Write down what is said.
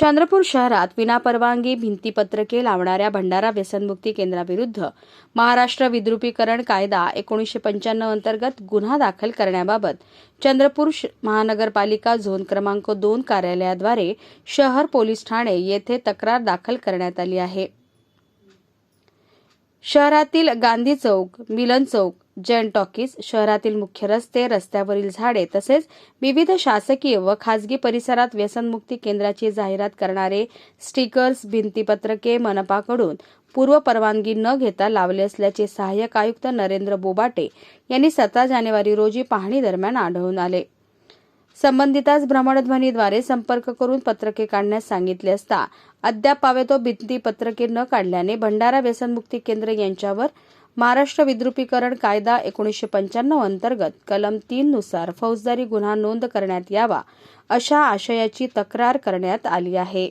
चंद्रपूर शहरात विनापरवानगी भिंतीपत्रके लावणाऱ्या भंडारा व्यसनमुक्ती केंद्राविरुद्ध महाराष्ट्र विद्रुपीकरण कायदा एकोणीसशे पंच्याण्णव अंतर्गत गुन्हा दाखल करण्याबाबत चंद्रपूर श- महानगरपालिका झोन क्रमांक दोन कार्यालयाद्वारे शहर पोलीस ठाणे येथे तक्रार दाखल करण्यात आली आहे. शहरातील गांधी चौक मिलन चौक जैन टॉकीज शहरातील मुख्य रस्ते रस्त्यावरील झाडे तसेच विविध शासकीय व खासगी परिसरात व्यसनमुक्ती केंद्राची जाहिरात करणारे स्टिकर्स भिंतीपत्रके मनपाकडून पूर्व परवानगी न घेता लावले असल्याचे सहाय्यक आयुक्त नरेंद्र बोबाटे यांनी सतरा जानेवारी रोजी पाहणी दरम्यान आढळून आले. संबंधितास भ्रमणध्वनीद्वारे संपर्क करून पत्रके काढण्यास सांगितले असता अद्याप पावेतो भिंती पत्रके न काढल्याने भंडारा व्यसनमुक्ती केंद्र यांच्यावर महाराष्ट्र विद्रुपीकरण कायदा एकोणीसशे पंच्याण्णव अंतर्गत कलम तीन नुसार फौजदारी गुन्हा नोंद करण्यात यावा अशा आशयाची तक्रार करण्यात आली आहे.